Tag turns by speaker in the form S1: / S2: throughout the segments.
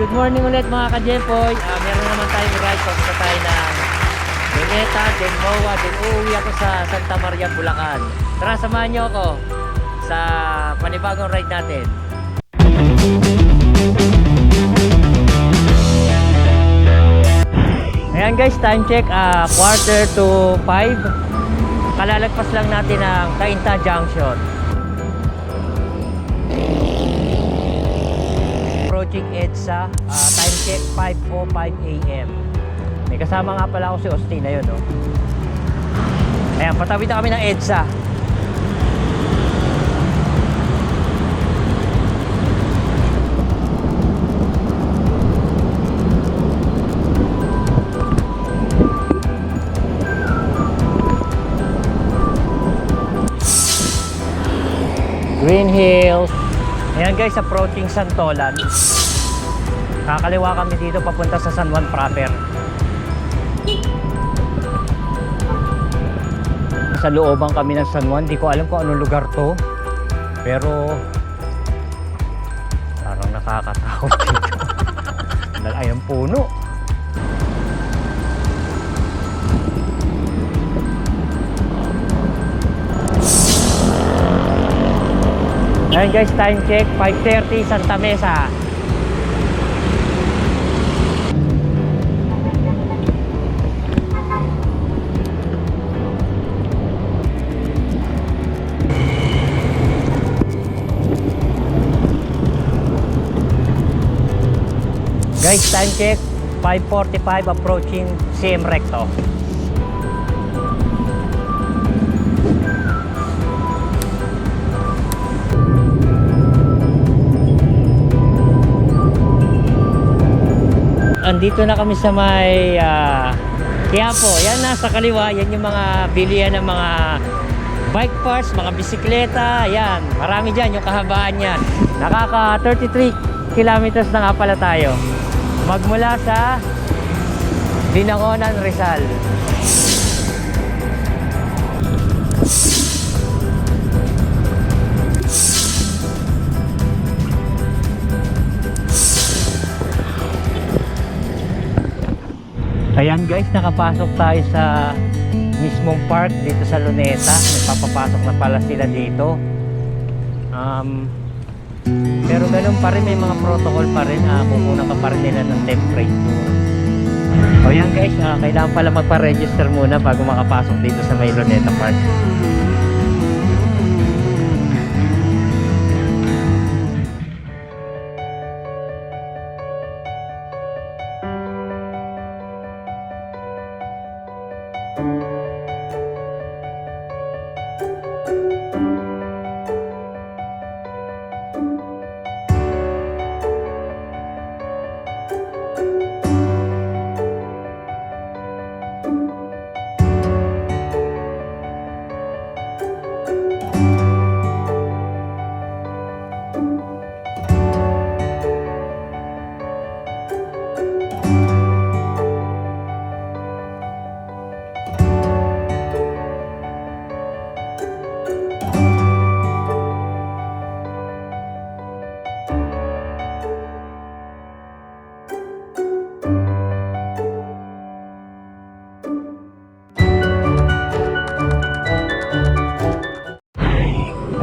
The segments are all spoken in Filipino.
S1: good morning ulit mga ka-Jepoy. Ah, meron naman tayong ride papunta tayo ng Luneta, then Moa, then uuwi ako sa Santa Maria, Bulacan. Tara, samahan niyo ako sa panibagong ride natin. Ayan guys, time check, ah, quarter to 5. Kalalagpas lang natin ang Cainta Junction. Approaching EDSA. ah, time check 5.05 a.m. May kasama nga pala ako si Austin na yun, no? Ayan, patawid na kami ng EDSA. Guys, approaching Santolan. Kakaliwa kami dito papunta sa San Juan proper. Sa looban kami ng San Juan, di ko alam kung anong lugar to. Pero parang nakakatakot dito. Dahil ay ang puno. Ayan guys, time check, 5.30 Santa Mesa. Guys, time check, 5.45 approaching CM Recto. Andito na kami sa may ah, Quiapo. Yan nasa kaliwa, yan yung mga bilihan ng mga bike parts, mga bisikleta, yan. Marami dyan, yung kahabaan yan. Nakaka 33 kilometers na nga pala tayo. Magmula sa Binangonan, Rizal. Ayan guys, nakapasok tayo sa mismong park dito sa Luneta. Nagpapapasok na pala sila dito. Um, pero ganun pa rin, may mga protocol pa rin. Uh, kukunan ka pa rin nila ng temperature. O guys, ah, kailangan pala magpa-register muna bago makapasok dito sa may Luneta Park.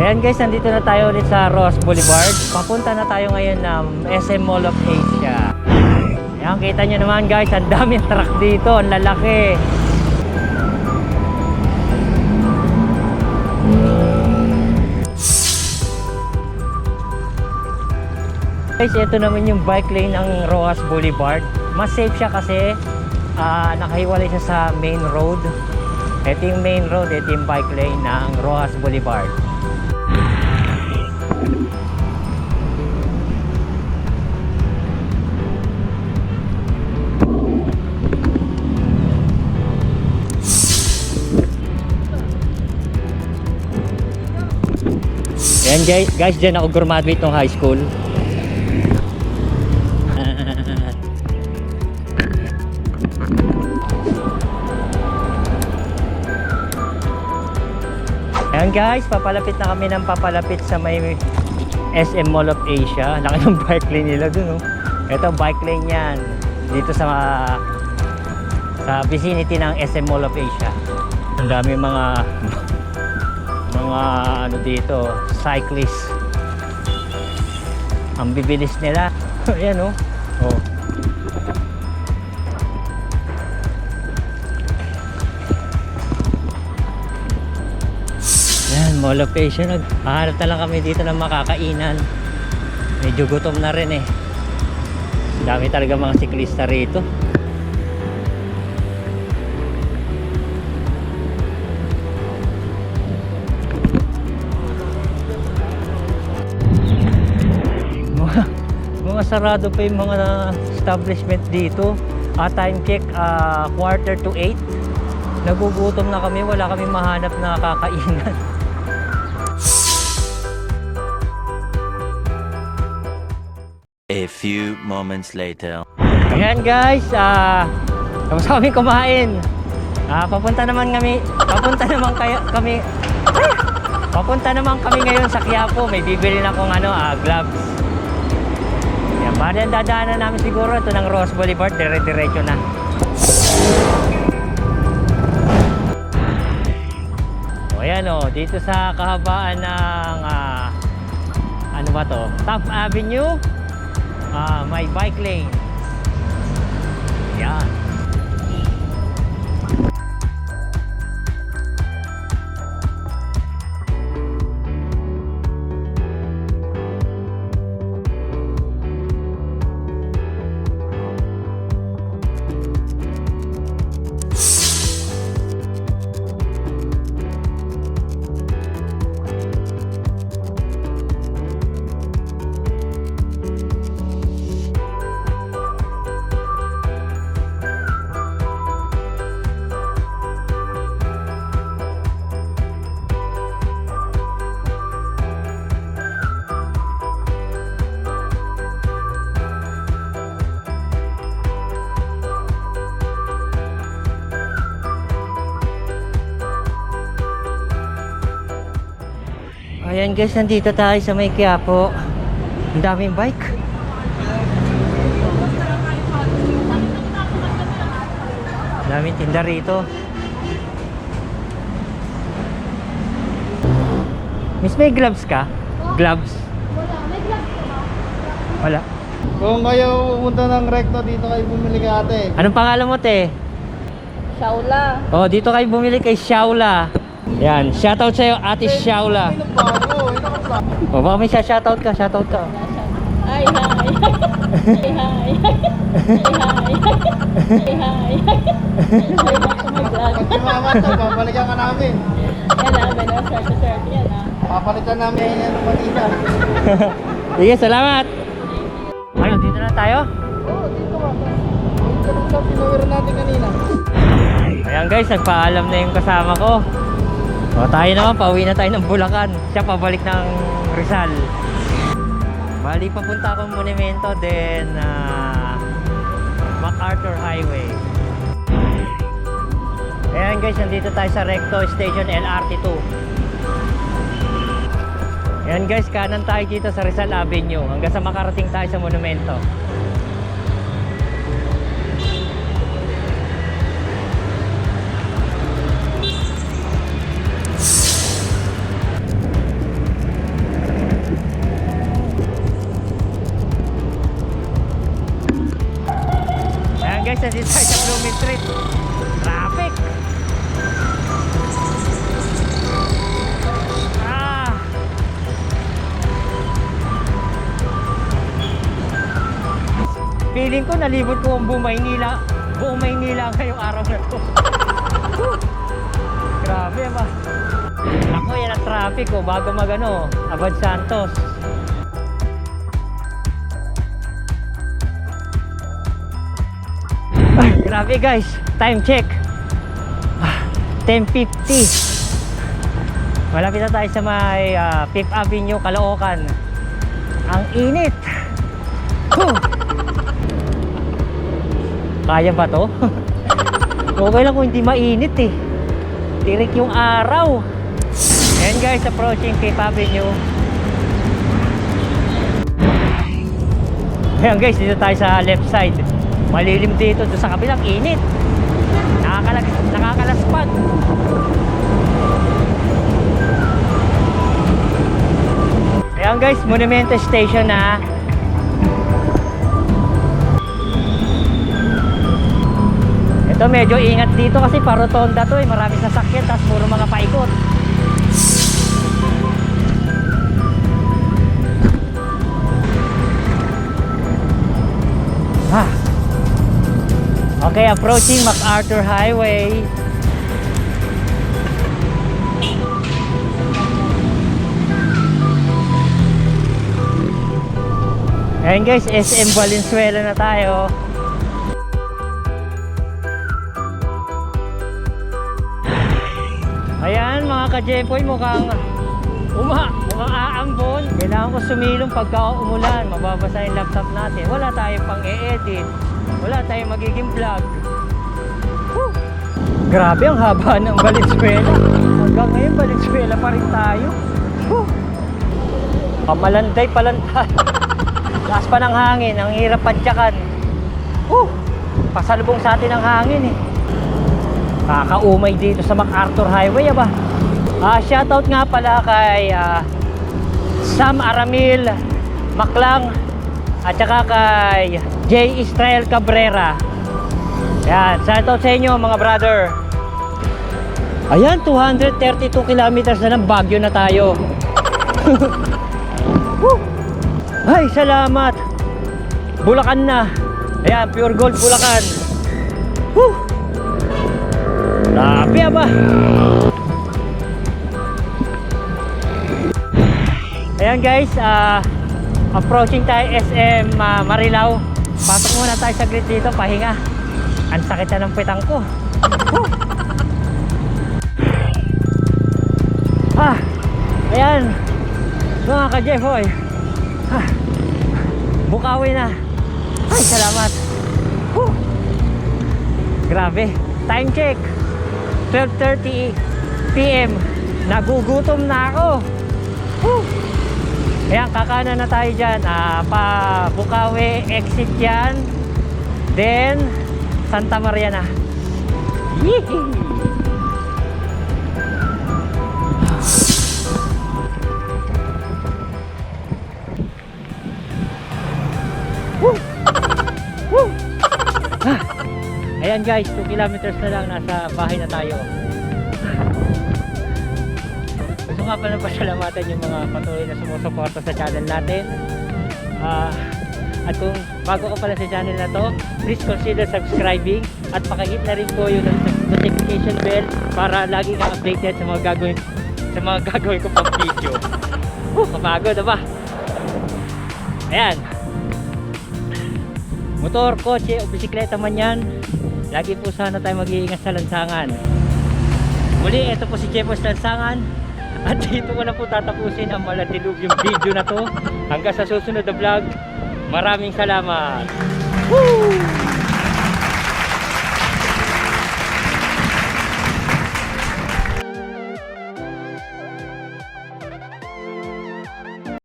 S1: Ayan guys, nandito na tayo ulit sa Ross Boulevard. Papunta na tayo ngayon ng SM Mall of Asia. Ayan, kita nyo naman guys, ang daming truck dito, ang lalaki. Guys, ito naman yung bike lane ng Roas Boulevard. Mas safe siya kasi ah, nakahiwalay siya sa main road. Ito yung main road, ito yung bike lane ng Rojas Boulevard. Guys, guys dyan ako graduate ng high school. Ayan guys, papalapit na kami ng papalapit sa may SM Mall of Asia. Laki ng bike lane nila dun, oh. Ito, bike lane yan. Dito sa sa vicinity ng SM Mall of Asia. Ang dami mga mga ano dito, cyclists. Ang bibilis nila. Ayan oh. Oh. Yan, Mall of Asia. Naghahanap na lang kami dito ng makakainan. Medyo gutom na rin eh. Dami talaga mga siklista rito. Mga sarado pa yung mga establishment dito. Ah, time check, ah, quarter to 8. Nagugutom na kami, wala kami mahanap na kakainan.
S2: A few moments later.
S1: Ayan guys, ah tapos kami kumain. Ah, papunta naman kami, papunta naman kayo kami. Papunta naman kami ngayon sa Quiapo. May bibili na akong ano, ah, gloves. Bali ang dadaanan namin siguro ito ng Rose Boulevard, dire-diretso na. O ayan o, dito sa kahabaan ng ah, ano ba to? Top Avenue. Ah, may bike lane. Yan. Ayan guys, nandito tayo sa may Quiapo. Ang daming bike. Daming tinda rito. Miss, may gloves ka? Gloves? Wala.
S3: Kung kayo pumunta ng recto dito kayo bumili kay ate.
S1: Anong pangalan mo, te?
S4: Shaula.
S1: Oh, dito kayo bumili kay Shaula. Yan, shoutout sa'yo, Ate Shaula. O, baka may shoutout ka, shoutout ka.
S4: Ay, hi. Ay, hi. Ay, hi. Ay, hi. To,
S3: babalikan ka namin.
S4: Yan ah, may na-start yan ah.
S3: Papalitan namin yan ng patita.
S1: Sige, salamat. Ano, dito na tayo?
S3: Oo, oh, dito ka. Dito lang sa pinawira natin kanina.
S1: Ayan guys, nagpaalam na yung kasama ko. O, tayo naman, pauwi na tayo ng Bulacan. Siya pabalik ng Rizal. Bali, papunta akong monumento, then ah, MacArthur Highway. Ayan guys, nandito tayo sa Recto Station LRT2. Ayan guys, kanan tayo dito sa Rizal Avenue hanggang sa makarating tayo sa monumento. Guys, nandito tayo sa Blooming Street. Traffic! Ah! Feeling ko nalibot ko ang buong Maynila. Buong Maynila ngayong araw na to. Grabe ba? Ako yan ang traffic ko bago magano, Abad Santos. Grabe guys, time check. Ah, 10.50. Malapit na tayo sa may ah, Fifth Avenue, Caloocan. Ang init. Kaya ba to? okay lang kung hindi mainit eh. Tirik yung araw. Ayan guys, approaching Fifth Avenue. Ayan guys, dito tayo sa left side. Malilim dito, doon sa kabilang init. Nakakalag nakakalaspag. Ayan guys, Monumento Station na. Ito medyo ingat dito kasi parotonda to eh. Maraming sasakyan tapos puro mga paikot. Okay, approaching MacArthur Highway. Ayan guys, SM Valenzuela na tayo. Ayan mga ka-Jepoy, mukhang uma, mukhang aambon. Kailangan ko sumilong pagka umulan, mababasa yung laptop natin. Wala tayong pang e-edit. Wala tayong magiging vlog. Whew! Grabe ang haba ng Valenzuela. Hanggang ngayon, Valenzuela pa rin tayo. Whew! Pamalanday palanday. Lakas pa ng hangin, ang hirap padyakan. Whew! Pasalubong sa atin ang hangin eh. Kakaumay dito sa MacArthur Highway, aba. Ah, shoutout nga pala kay ah, Sam Aramil Maklang at saka kay J. Israel Cabrera. Yan, shoutout sa inyo mga brother. Ayan, 232 kilometers na ng Baguio na tayo. Ay, salamat. Bulacan na. Ayan, pure gold Bulacan. Woo! Grabe ba? Ayan guys, ah approaching tayo SM ah, Marilao. Pasok muna tayo saglit dito, pahinga. Ang sakit na ng pitang ko. Ah, ayan. Mga ka-Jeffoy. Ah, bukawi na. Ay, salamat. Woo! Grabe. Time check. 12.30 p.m. Nagugutom na ako. Woo! Ayan, kakanan na tayo dyan. Ah, pa Bukawi exit yan. Then, Santa Maria na. Yee! Ah, Ayan guys, 2 kilometers na lang nasa bahay na tayo. Nga pala pasalamatan yung mga patuloy na sumusuporta sa channel natin. Ah, at kung bago ka pala sa channel na to, please consider subscribing at pakihit na rin po yung not- notification bell para lagi kang updated sa mga gagawin sa mga gagawin ko pang video. Uh, kapagod ba? Ayan. Motor, kotse o bisikleta man yan, lagi po sana tayo mag-iingat sa lansangan. Muli, ito po si Jepos Lansangan. At dito ko na po tatapusin ang maladilog yung video na to. Hanggang sa susunod na vlog, maraming salamat. Woo!